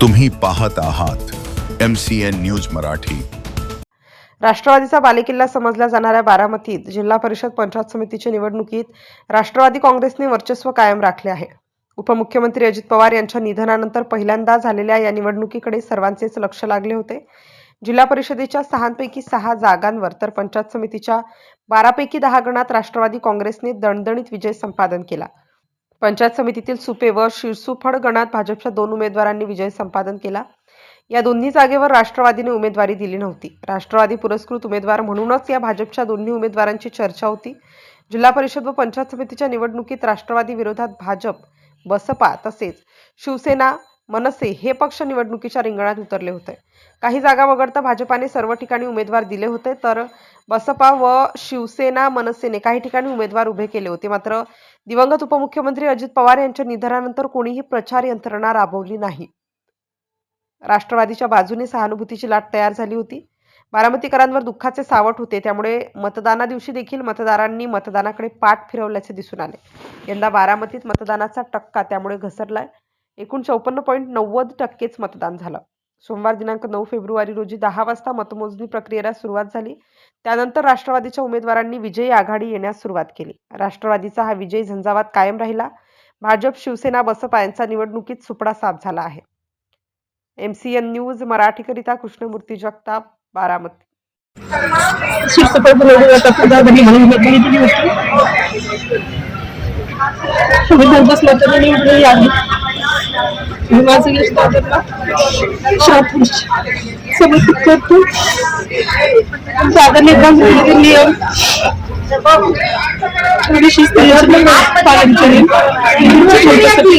तुम्ही पाहत आहात M C N news Marathi. राष्ट्रवादीचा बालेकिल्ला समजल्या जाणाऱ्या बारामतीत जिल्हा परिषद पंचायत समितीच्या निवडणुकीत राष्ट्रवादी काँग्रेसने वर्चस्व कायम राखले आहे. उपमुख्यमंत्री अजित पवार यांच्या निधनानंतर पहिल्यांदा झालेल्या या निवडणुकीकडे सर्वांचेच लक्ष लागले होते. जिल्हा परिषदेच्या सहांपैकी सहा जागांवर तर पंचायत समितीच्या बारापैकी दहा गणात राष्ट्रवादी काँग्रेसने दणदणीत विजय संपादन केला. पंचायत समितीतील सुपे व शिरसुफळ गणात भाजपच्या दोन उमेदवारांनी विजय संपादन केला. या दोन्ही जागेवर राष्ट्रवादीने उमेदवारी दिली नव्हती. राष्ट्रवादी पुरस्कृत उमेदवार म्हणूनच या भाजपच्या दोन्ही उमेदवारांची चर्चा होती. जिल्हा परिषद व पंचायत समितीच्या निवडणुकीत राष्ट्रवादी विरोधात भाजप बसपा तसेच शिवसेना मनसे हे पक्ष निवडणुकीच्या रिंगणात उतरले होते. काही जागा वगळता भाजपाने सर्व ठिकाणी उमेदवार दिले होते तर बसपा व शिवसेना मनसेने काही ठिकाणी उमेदवार उभे केले होते. मात्र दिवंगत उपमुख्यमंत्री अजित पवार यांच्या निधनानंतर कोणीही प्रचार यंत्रणा राबवली नाही. राष्ट्रवादीच्या बाजूने सहानुभूतीची लाट तयार झाली होती. बारामतीकरांवर दुःखाचे सावट होते. त्यामुळे मतदाना दिवशी देखील मतदारांनी मतदानाकडे पाठ फिरवल्याचे दिसून आले. यंदा बारामतीत मतदानाचा टक्का त्यामुळे घसरलाय. एकूण चौपन्न पॉईंट नव्वद टक्केच मतदान झालं. सोमवार दिनांक नऊ फेब्रुवारी रोजी दहा वाजता मतमोजणी प्रक्रियेला सुरुवात झाली. त्यानंतर राष्ट्रवादीच्या उमेदवारांनी विजयी आघाडी येण्यास सुरुवात केली. राष्ट्रवादीचा हा विजय झंझावात कायम राहिला. भाजप शिवसेना बसपा यांचा निवडणुकीत सुपडा साफ झाला आहे. एम सी एन न्यूज मराठीकरिता कृष्णमूर्ती जगताप बारामती. म्हणून उमेदवारी दिली होती विधान बसल्याचं निवडून आली मी माझं यश दादांना शहापूर समर्पित करतो दादाने गांधीजी नियम आणि शिस्त याचे पालन करेन छोट्यासाठी